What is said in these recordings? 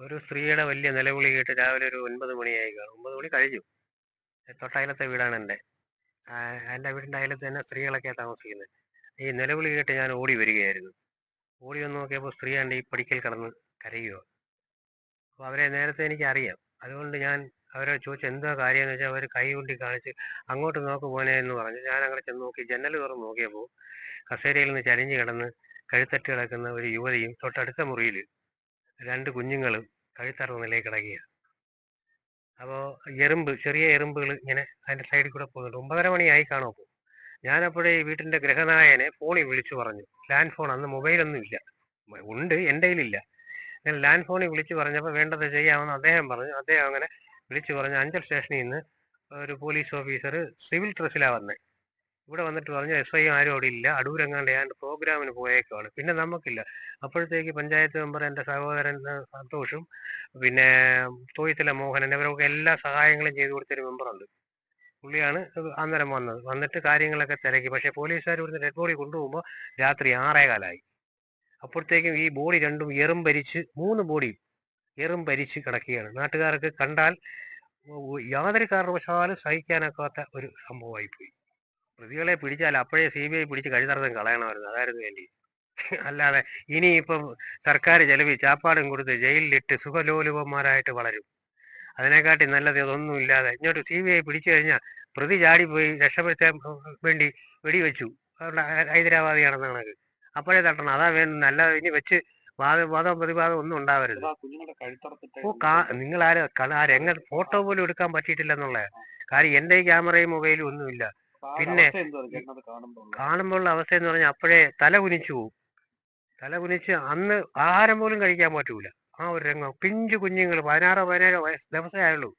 ഒരു സ്ത്രീയുടെ വലിയ നിലവിളി കേട്ട് രാവിലെ ഒരു ഒൻപത് മണിയായി കാണും. ഒമ്പത് മണി കഴിഞ്ഞു. തൊട്ടയലത്തെ വീടാണ് എന്റെ. എന്റെ വീടിന്റെ അയലത്ത് തന്നെ സ്ത്രീകളൊക്കെ താമസിക്കുന്നത് ഈ നിലവിളി കേട്ട് ഞാൻ ഓടി വരികയായിരുന്നു. ഓടി വന്ന് നോക്കിയപ്പോൾ സ്ത്രീ ആണ്ട് ഈ പടിക്കൽ കിടന്ന് കരയുക അപ്പോൾ അവരെ നേരത്തെ എനിക്ക് അറിയാം അതുകൊണ്ട് ഞാൻ അവരെ ചോദിച്ചു എന്താ കാര്യം? എന്ന് വെച്ചാൽ അവർ കൈ കൊണ്ടി കാണിച്ച് അങ്ങോട്ട് നോക്ക് പോനെ എന്ന് പറഞ്ഞു. ഞാൻ അങ്ങനെ ചെന്ന് നോക്കി ജനൽ തുറന്ന് നോക്കിയപ്പോൾ കസേരയിൽ നിന്ന് ചരിഞ്ഞ് കിടന്ന് കഴുത്തട്ട് കിടക്കുന്ന ഒരു യുവതിയും തൊട്ടടുത്ത മുറിയിൽ രണ്ട് കുഞ്ഞുങ്ങളും കഴുത്തറന്ന നിലയിൽ കിടക്കുകയാണ്. അപ്പോൾ എറുമ്പ് ചെറിയ എറുമ്പുകൾ ഇങ്ങനെ അതിന്റെ സൈഡിൽ കൂടെ പോകുന്നുണ്ട്. ഒമ്പതര മണിയായി കാണും അപ്പോൾ ഞാനപ്പോഴേ വീട്ടിന്റെ ഗ്രഹനായനെ ഫോണിൽ വിളിച്ചു പറഞ്ഞു. ലാൻഡ് ഫോൺ അന്ന് മൊബൈലൊന്നും ഇല്ല. ഉണ്ട് എന്റെ കയ്യിലില്ല. ഞാൻ ലാൻഡ് ഫോണിൽ വിളിച്ചു പറഞ്ഞപ്പോൾ വേണ്ടത് ചെയ്യാമെന്ന് അദ്ദേഹം പറഞ്ഞു. അദ്ദേഹം അങ്ങനെ വിളിച്ചു പറഞ്ഞു അഞ്ചൽ സ്റ്റേഷനിൽ നിന്ന് ഒരു പോലീസ് ഓഫീസർ സിവിൽ ഡ്രസ്സിലാണ് വന്നത് ഇവിടെ വന്നിട്ട് പറഞ്ഞു എസ് ഐ ആരും അവിടെ ഇല്ല. അടൂരെങ്ങാണ്ട് ഞാൻ പ്രോഗ്രാമിന് പോയേക്കാണ് പിന്നെ നമുക്കില്ല. അപ്പോഴത്തേക്ക് പഞ്ചായത്ത് മെമ്പർ എന്റെ സഹോദരൻ സന്തോഷും പിന്നെ തോയത്തിലെ മോഹനൻ ഇവരൊക്കെ എല്ലാ സഹായങ്ങളും ചെയ്തു കൊടുത്തൊരു മെമ്പറുണ്ട്. പുള്ളിയാണ് അന്നേരം വന്നത്. വന്നിട്ട് കാര്യങ്ങളൊക്കെ തിരക്കി. പക്ഷേ പോലീസുകാർ ഇവിടുന്ന് ഡെഡ് ബോഡി കൊണ്ടുപോകുമ്പോൾ രാത്രി ആറേകാലായി അപ്പോഴത്തേക്കും ഈ ബോഡി രണ്ടും എറും ഭരിച്ച് മൂന്ന് ബോഡി എറും ഭരിച്ച് കിടക്കുകയാണ്. നാട്ടുകാർക്ക് കണ്ടാൽ യാതൊരു കാരണവശാലും സഹിക്കാനൊക്കാത്ത ഒരു സംഭവമായി പോയി പ്രതികളെ പിടിച്ചാൽ അപ്പോഴേ സി ബി ഐ പിടിച്ച് കഴിഞ്ഞർത്ഥം കളയണമായിരുന്നു. അതായിരുന്നു വേണ്ടി. അല്ലാതെ ഇനി ഇപ്പം സർക്കാർ ചെലവ് ചാപ്പാടും കൊടുത്ത് ജയിലിലിട്ട് സുഖലോലുപന്മാരായിട്ട് വളരും. അതിനെക്കാട്ടി നല്ലത് ഇതൊന്നും ഇല്ലാതെ ഇങ്ങോട്ട് സി ബി ഐ പിടിച്ചു കഴിഞ്ഞാൽ പ്രതി ചാടിപ്പോയി രക്ഷപ്പെടുത്താൻ വേണ്ടി വെടിവെച്ചു. അതുകൊണ്ട് ഹൈ- ഹൈദരാബാദിയാണെന്നാണ് അപ്പോഴേ തട്ടണം. അതാ വേണം അല്ലാതെ ഇനി വെച്ച് വാദ വാദം പ്രതിവാദം ഒന്നും ഉണ്ടാവരുത്. ഓ കാ നിങ്ങൾ ആര് കള ആ രംഗത്ത് ഫോട്ടോ പോലും എടുക്കാൻ പറ്റിയിട്ടില്ല എന്നുള്ള കാര്യം എന്റെ ക്യാമറയും മൊബൈലും ഒന്നുമില്ല. പിന്നെ കാണുമ്പോൾ അവസ്ഥ എന്ന് പറഞ്ഞാൽ അപ്പോഴേ തല കുനിച്ചു പോകും തല കുനിച്ച് അന്ന് ആഹാരം പോലും കഴിക്കാൻ പറ്റൂല. ആ ഒരു രംഗം. പിഞ്ചു കുഞ്ഞുങ്ങൾ പതിനാറോ പതിനേഴോ വയസ്സ് ദിവസമേ ആയുള്ളൂ.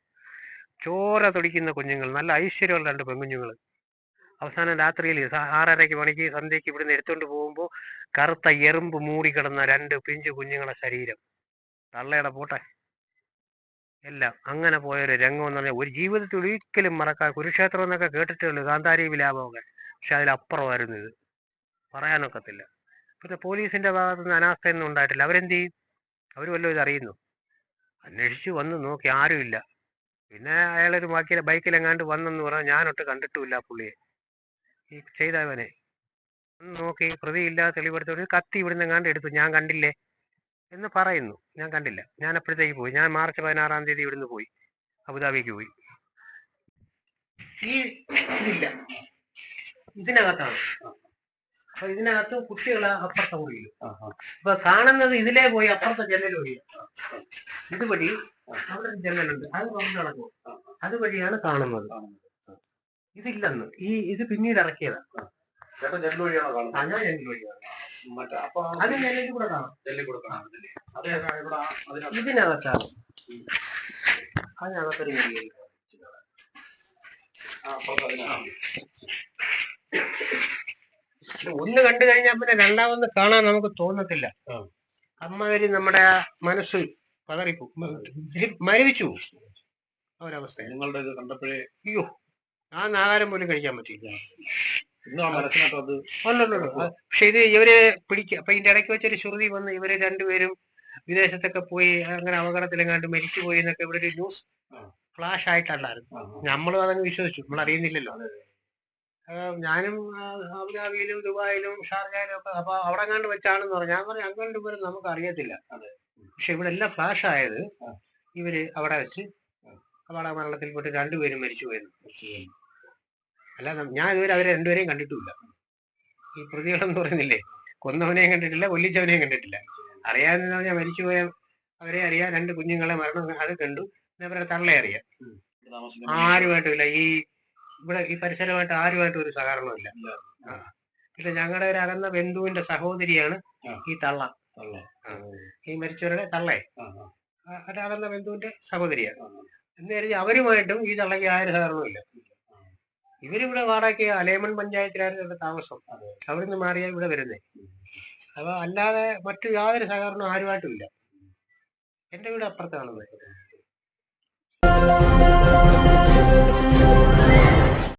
ചോര തുടിക്കുന്ന കുഞ്ഞുങ്ങൾ നല്ല ഐശ്വര്യമുള്ള രണ്ട് പെൺകുഞ്ഞുങ്ങൾ. അവസാനം രാത്രിയിൽ ആറരയ്ക്ക് മണിക്ക് സന്ധ്യയ്ക്ക് ഇവിടുന്ന് എടുത്തുകൊണ്ട് പോകുമ്പോൾ കറുത്ത എറുമ്പ് മൂടിക്കിടന്ന രണ്ട് പിഞ്ചു കുഞ്ഞുങ്ങളുടെ ശരീരം. തള്ളയുടെ പോട്ടെ. എല്ലാം അങ്ങനെ പോയൊരു രംഗം എന്ന് പറഞ്ഞാൽ ഒരു ജീവിതത്തിൽ ഒരിക്കലും മറക്കാൻ കുരുക്ഷേത്രം എന്നൊക്കെ കേട്ടിട്ടുള്ളൂ ഗാന്ധാരി വിലാപമൊക്കെ. പക്ഷെ അതിലപ്പുറമായിരുന്നു ഇത്. പറയാനൊക്കത്തില്ല. പിന്നെ പോലീസിന്റെ ഭാഗത്ത് നിന്ന് അനാസ്ഥയൊന്നും ഉണ്ടായിട്ടില്ല. അവരെന്ത് ചെയ്യും? അവർ വല്ലതും ഇതറിയുന്നു. അന്വേഷിച്ചു വന്ന് നോക്കി. ആരുമില്ല പിന്നെ അയാളൊരു ബാക്കി ബൈക്കിലെങ്ങാണ്ട് വന്നെന്ന് പറഞ്ഞാൽ ഞാനൊട്ട് കണ്ടിട്ടുമില്ല പുള്ളിയെ. ഈ ചെയ്തവനെ. നോക്കി. പ്രതിയില്ല തെളിവെടുത്തോട് കത്തി ഇവിടുന്ന് എങ്ങാണ്ട് എടുത്തു. ഞാൻ കണ്ടില്ലേ? എന്ന് പറയുന്നു. ഞാൻ കണ്ടില്ല. ഞാൻ അപ്പോഴത്തേക്ക് പോയി. ഞാൻ മാർച്ച് പതിനാറാം തീയതി ഇവിടുന്ന് പോയി. അബുദാബിക്ക് പോയി. ഈ ഇതില്ല. ഇതിനകത്താണ്. അപ്പൊ ഇതിനകത്ത് കുട്ടികൾ അപ്പുറത്തെ ആ. അപ്പൊ കാണുന്നത് ഇതിലേ പോയി അപ്പുറത്തെ ജനൽ വഴി. ഇതുവഴി അവിടെ ഒരു ജനലുണ്ട്. അത് തുറന്ന് നടക്കും അതുവഴിയാണ് കാണുന്നത്. ഇതില്ലെന്ന്. ഈ ഇത് പിന്നീട് ഇറക്കിയതാണ് ചേട്ടൻ ജനൽ വഴിയാണോ കാണുന്നത്? ആ, ഞാൻ ജനൽ വഴിയാണ്. മറ്റേ അപ്പൊ അത് കൂടെ കാണാം. കൂടെ അതെ ഇവിടെ അതിനകത്ത്? ഇതിനകത്താണ്. അതിനകത്തൊരു. ഒന്ന് കണ്ടു കഴിഞ്ഞാൽ പിന്നെ രണ്ടാമത് കാണാൻ നമുക്ക് തോന്നത്തില്ല. അമ്മാതിരി നമ്മുടെ ആ മനസ്സ് പതറിപ്പോ മരവിച്ചു ഒരവസ്ഥ നിങ്ങളുടെ ഇത് കണ്ടപ്പോഴേ അയ്യോ ആ ആഹാരം പോലും കഴിക്കാൻ പറ്റില്ല മനസ്സിനകത്ത് അത് അല്ലല്ലോ പക്ഷെ ഇത് ഇവർ പിടിക്കുക അപ്പൊ ഇതിന്റെ ഇടയ്ക്ക് വെച്ചൊരു ശ്രുതി വന്ന് ഇവർ രണ്ടുപേരും വിദേശത്തൊക്കെ പോയി അങ്ങനെ അപകടത്തിലെങ്ങാണ്ട് മരിച്ചുപോയി എന്നൊക്കെ ഇവിടെ ഒരു ന്യൂസ് ഫ്ലാഷ് ആയിട്ടല്ലായിരുന്നു ആ, നമ്മളും അതങ്ങ് വിശ്വസിച്ചു. നമ്മൾ അറിയുന്നില്ലല്ലോ. ഞാനും അബുദാബിയിലും ദുബായിലും ഷാർജയിലും ഒക്കെ അപ്പൊ അവിടെ കണ്ട് വെച്ചാണെന്ന് പറഞ്ഞു ഞാൻ പറഞ്ഞു അങ്ങനെ രണ്ടുപേരും നമുക്ക് അറിയത്തില്ല. പക്ഷെ ഇവിടെ എല്ലാം ഫ്ലാഷ് ആയത് ഇവർ അവിടെ വെച്ച് അപകട മരണത്തിൽപ്പെട്ട് രണ്ടുപേരും മരിച്ചു പോയിരുന്നു അല്ലാതെ ഞാൻ ഇതുവരെ അവരെ രണ്ടുപേരെയും കണ്ടിട്ടുമില്ല. ഈ പ്രതികളെന്ന് പറയുന്നില്ലേ? കൊന്നവനെയും കണ്ടിട്ടില്ല കൊല്ലിച്ചവനെയും കണ്ടിട്ടില്ല. അറിയാമെന്ന് പറഞ്ഞാൽ മരിച്ചുപോയ അവരെ അറിയാം രണ്ട് കുഞ്ഞുങ്ങളെ മരണം അത് കണ്ടു. പിന്നെ അവരെ തള്ളെ അറിയാം. ആരുമായിട്ടുമില്ല. ഈ ഇവിടെ ഈ പരിസരമായിട്ട് ആരുമായിട്ടും ഒരു സഹകരണമില്ല പക്ഷെ പിന്നെ ഞങ്ങളുടെ ഒരു അകന്ന ബന്ധുവിന്റെ സഹോദരിയാണ് ഈ തള്ള. ഈ മരിച്ചവരുടെ തള്ളേ ഒരു അകന്ന ബന്ധുവിന്റെ സഹോദരിയാണ്. എന്ന് കരുതി അവരുമായിട്ടും ഈ തള്ളയ്ക്ക് ആരും ഇല്ല ഇവരിവിടെ വാടാക്കിയ അലേമൺ പഞ്ചായത്തിലായിരുന്നു ഇവിടെ താമസം. അവിടുന്ന് മാറിയാ ഇവിടെ വരുന്നേ. അപ്പൊ അല്ലാതെ മറ്റു യാതൊരു സഹകരണവും ആരുമായിട്ടും ഇല്ല. എന്റെ വീട് അപ്പുറത്താണെന്ന്.